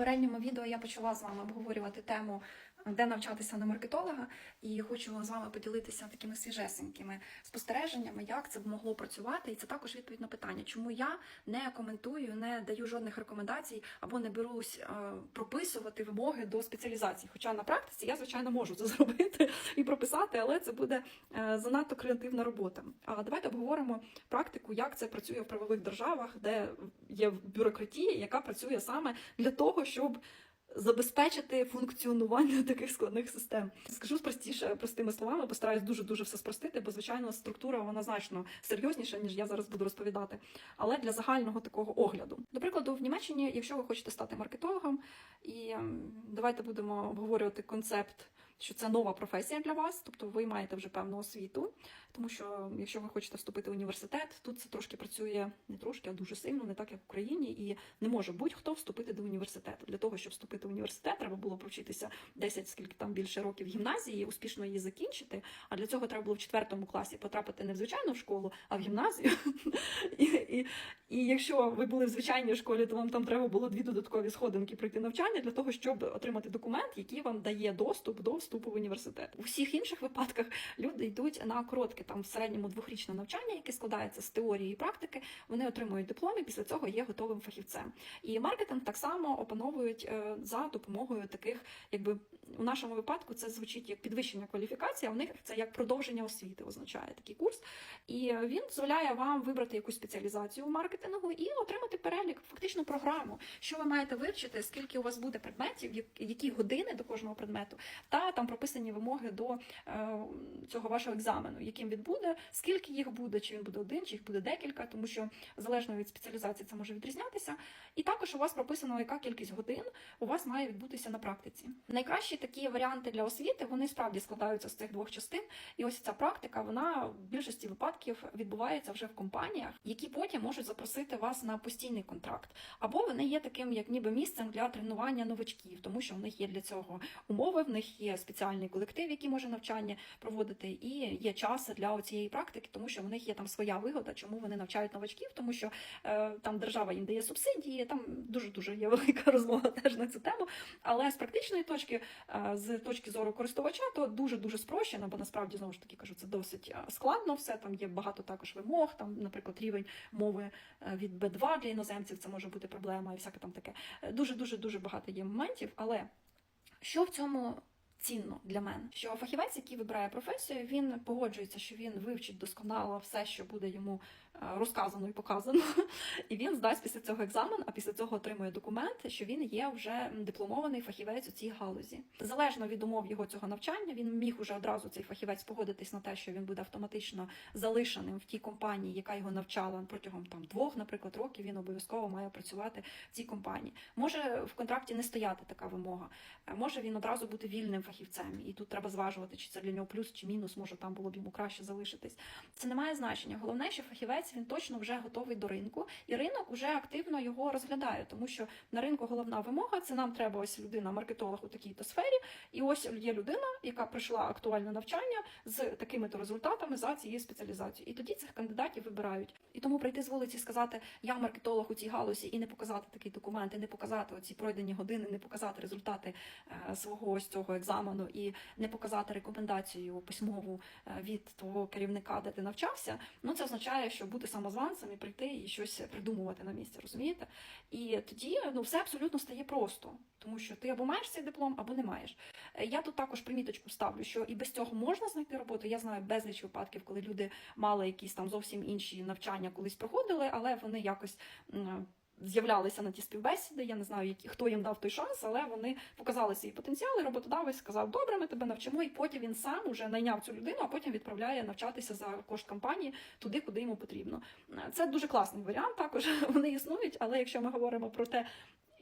попередньому відео я почала з вами обговорювати тему, де навчатися на маркетолога, і хочу з вами поділитися такими свіжесенькими спостереженнями, як це б могло працювати. І це також відповідь на питання, чому я не коментую, не даю жодних рекомендацій або не берусь е, прописувати вимоги до спеціалізації. Хоча на практиці я, звичайно, можу це зробити і прописати, але це буде е, занадто креативна робота. А давайте обговоримо практику, як це працює в правових державах, де є бюрократія, яка працює саме для того, щоб забезпечити функціонування таких складних систем. Скажу простіше, простими словами, постараюсь дуже дуже все спростити, бо звичайно структура вона значно серйозніша, ніж я зараз буду розповідати. Але для загального такого огляду, до прикладу, в Німеччині, якщо ви хочете стати маркетологом, і давайте будемо обговорювати концепт. Що це нова професія для вас, тобто ви маєте вже певну освіту, тому що якщо ви хочете вступити в університет, тут це трошки працює не трошки, а дуже сильно, не так як в Україні, і не може будь-хто вступити до університету. Для того, щоб вступити в університет, треба було провчитися 10, скільки там більше років гімназії, успішно її закінчити. А для цього треба було в четвертому класі потрапити не в звичайну школу, а в гімназію. І, і, якщо ви були в звичайній школі, то вам там треба було дві додаткові сходинки пройти навчання для того, щоб отримати документ, який вам дає доступ до вступу в університет. У всіх інших випадках люди йдуть на коротке там в середньому двохрічне навчання, яке складається з теорії і практики. Вони отримують диплом і після цього є готовим фахівцем. І маркетинг так само опановують е, за допомогою таких, якби у нашому випадку це звучить як підвищення кваліфікації, а у них це як продовження освіти означає такий курс. І він дозволяє вам вибрати якусь спеціалізацію в маркетингу і отримати перелік, фактично програму, що ви маєте вивчити, скільки у вас буде предметів, які години до кожного предмету, та там прописані вимоги до е, цього вашого екзамену, яким він буде, скільки їх буде, чи він буде один, чи їх буде декілька, тому що залежно від спеціалізації це може відрізнятися. І також у вас прописано, яка кількість годин у вас має відбутися на практиці. Найкращі такі варіанти для освіти вони справді складаються з цих двох частин. І ось ця практика, вона в більшості випадків відбувається вже в компаніях, які потім можуть запросити вас на постійний контракт. Або вони є таким, як ніби місцем для тренування новачків, тому що в них є для цього умови, в них є спеціальний колектив, який може навчання проводити, і є час для цієї практики, тому що в них є там своя вигода, чому вони навчають новачків, тому що е, там держава їм дає субсидії, там дуже дуже є велика розмова теж на цю тему. Але з практичної точки, е, з точки зору користувача, то дуже дуже спрощено, бо насправді знову ж таки кажу, це досить е, складно. Все там є багато також вимог. Там, наприклад, рівень мови е, від B2 для іноземців це може бути проблема, і всяке там таке. Дуже дуже дуже багато є моментів. Але що в цьому цінно для мене? Що фахівець, який вибирає професію, він погоджується, що він вивчить досконало все, що буде йому е, розказано і показано, і він здасть після цього екзамен, а після цього отримує документ, що він є вже дипломований фахівець у цій галузі. Залежно від умов його цього навчання, він міг уже одразу цей фахівець погодитись на те, що він буде автоматично залишеним в тій компанії, яка його навчала протягом там двох, наприклад, років. Він обов'язково має працювати в цій компанії. Може в контракті не стояти така вимога. Е, Може він одразу бути вільним фахівцем, і тут треба зважувати, чи це для нього плюс чи мінус, може там було б йому краще залишитись. Це не має значення. Головне, що фахівець він точно вже готовий до ринку, і ринок вже активно його розглядає, тому що на ринку головна вимога це нам треба ось людина, маркетолог у такій-то сфері, і ось є людина, яка пройшла актуальне навчання з такими-то результатами за цією спеціалізацією. І тоді цих кандидатів вибирають. І тому прийти з вулиці і сказати, я маркетолог у цій галузі, і не показати такий документ, і не показати оці пройдені години, не показати результати е, свого ось цього екзамену і не показати рекомендацію письмову е, від твого керівника, де ти навчався. Ну це означає, що бути самозванцем і прийти і щось придумувати на місці, розумієте? І тоді ну все абсолютно стає просто, тому що ти або маєш цей диплом, або не маєш. Е, Я тут також приміточку ставлю, що і без цього можна знайти роботу. Я знаю безліч випадків, коли люди мали якісь там зовсім інші навчання колись проходили, але вони якось. З'являлися на ті співбесіди, я не знаю, хто їм дав той шанс, але вони показали свій потенціал, і роботодавець сказав, добре, ми тебе навчимо, і потім він сам уже найняв цю людину, а потім відправляє навчатися за кошт компанії туди, куди йому потрібно. Це дуже класний варіант. Також вони існують, але якщо ми говоримо про те,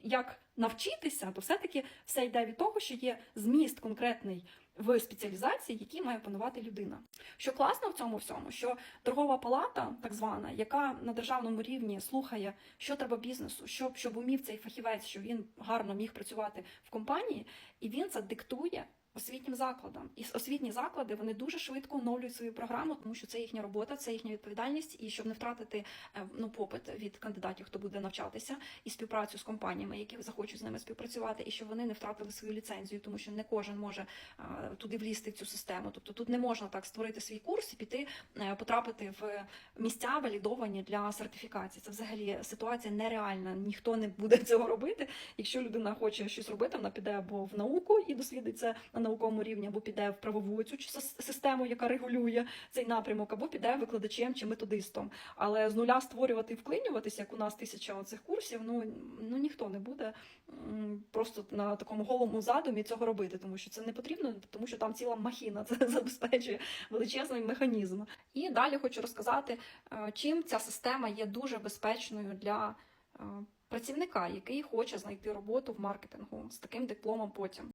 як навчитися, то все-таки все йде від того, що є зміст конкретний в спеціалізації, який має панувати людина. Що класно в цьому всьому, що торгова палата, так звана, яка на державному рівні слухає, що треба бізнесу, щоб, щоб умів цей фахівець, щоб він гарно міг працювати в компанії, і він це диктує освітнім закладам. І освітні заклади вони дуже швидко оновлюють свою програму, тому що це їхня робота, це їхня відповідальність. І щоб не втратити е, ну попит від кандидатів, хто буде навчатися, і співпрацю з компаніями, які захочуть з ними співпрацювати, і щоб вони не втратили свою ліцензію, тому що не кожен може е, туди влізти в цю систему. Тобто тут не можна так створити свій курс і піти е, потрапити в місця валідовані для сертифікації. Це взагалі ситуація нереальна. Ніхто не буде цього робити. Якщо людина хоче щось робити, вона піде або в науку і дослідить це на науковому рівні, або піде в правову цю систему, яка регулює цей напрямок, або піде викладачем чи методистом. Але з нуля створювати і вклинюватися, як у нас тисяча оцих курсів, ну ну ніхто не буде просто на такому голому задумі цього робити, тому що це не потрібно, тому що там ціла махіна це забезпечує величезний механізм. І далі хочу розказати, е, чим ця система є дуже безпечною для е, працівника, який хоче знайти роботу в маркетингу з таким дипломом потім.